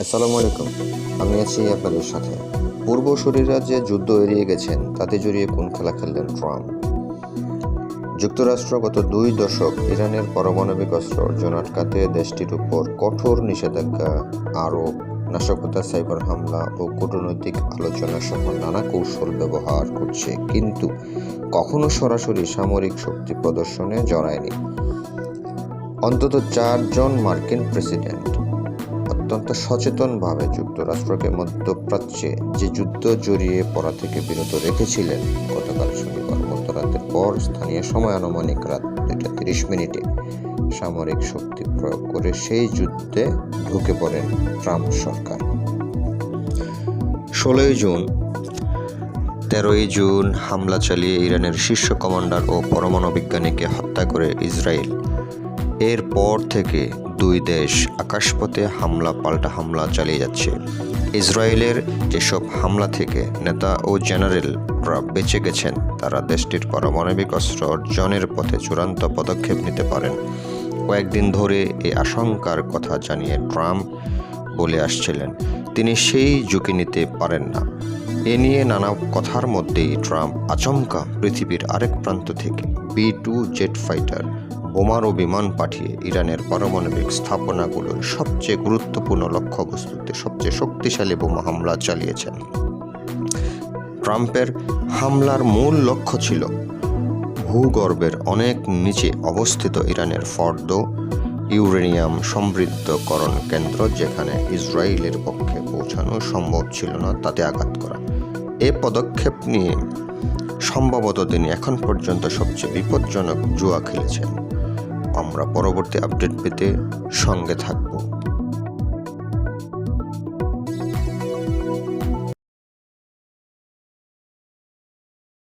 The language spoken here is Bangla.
আসসালামু আলাইকুম। আমি আছি আপনাদের সাথে। পূর্বসূরিরা যে যুদ্ধ এড়িয়ে গেছেন, তাতে জড়িয়ে কোন খেলা খেললেন ট্রাম্প? যুক্তরাষ্ট্র গত দুই দশক ইরানের পারমাণবিক অস্ত্র অর্জন আটকাতে দেশটির উপর কঠোর নিষেধাজ্ঞা, আরোপ, নাশকতা, সাইবার হামলা ও কূটনৈতিক আলোচনা সহ নানা কৌশল ব্যবহার করছে। কিন্তু কখনো সরাসরি সামরিক শক্তি প্রদর্শনে জড়ায়নি। অন্তত চারজন মার্কিন প্রেসিডেন্ট। অত্যন্ত সচেতনভাবে যুক্তরাষ্ট্রকে মধ্যপ্রাচ্যে যে যুদ্ধ জড়িয়ে পড়া থেকে বিরত রেখেছিলেন গতকাল শনিবার মধ্যরাতের পর স্থানীয় সময় আনুমানিক রাত দুইটা তিরিশ মিনিটে সামরিক শক্তি প্রয়োগ করে সেই যুদ্ধে ঢুকে পড়েন ট্রাম্প সরকার। ষোলোই জুন, তেরোই জুন হামলা চালিয়ে ইরানের শীর্ষ কমান্ডার ও পরমাণু বিজ্ঞানীকে হত্যা করে ইসরায়েল। এরপর থেকে দুই দেশ আকাশপথে হামলা, পাল্টা হামলা চালিয়ে যাচ্ছে। ইসরায়েলের যেসব হামলা থেকে নেতা ও জেনারেলরা বেঁচে গেছেন, তারা দেশটির পারমাণবিক অস্ত্র অর্জনের পথে চূড়ান্ত পদক্ষেপ নিতে পারেন। কয়েকদিন ধরে এই আশঙ্কার কথা জানিয়ে ট্রাম্প বলে আসছিলেন, তিনি সেই ঝুঁকি নিতে পারেন না। এ নিয়ে নানা কথার মধ্যেই ট্রাম্প আচমকা পৃথিবীর আরেক প্রান্ত থেকে বি টু জেট ফাইটার বোমার ও বিমান পাঠিয়ে ইরানের পারমাণবিক স্থাপনাগুলোর সবচেয়ে গুরুত্বপূর্ণ লক্ষ্যবস্তুতে সবচেয়ে শক্তিশালী বোমা হামলা চালিয়েছেন। ট্রাম্পের হামলার মূল লক্ষ্য ছিল ভূগর্ভের অনেক নিচে অবস্থিত ইরানের ফর্দ ইউরেনিয়াম সমৃদ্ধকরণ কেন্দ্র যেখানে ইসরায়েলের পক্ষে পৌঁছানো সম্ভব ছিল না, তাতে আঘাত করা। এ পদক্ষেপ নিয়ে সম্ভবত তিনি এখন পর্যন্ত সবচেয়ে বিপজ্জনক জুয়া খেলেছেন। আমরা পরবর্তী আপডেট পেতে সঙ্গে থাকব।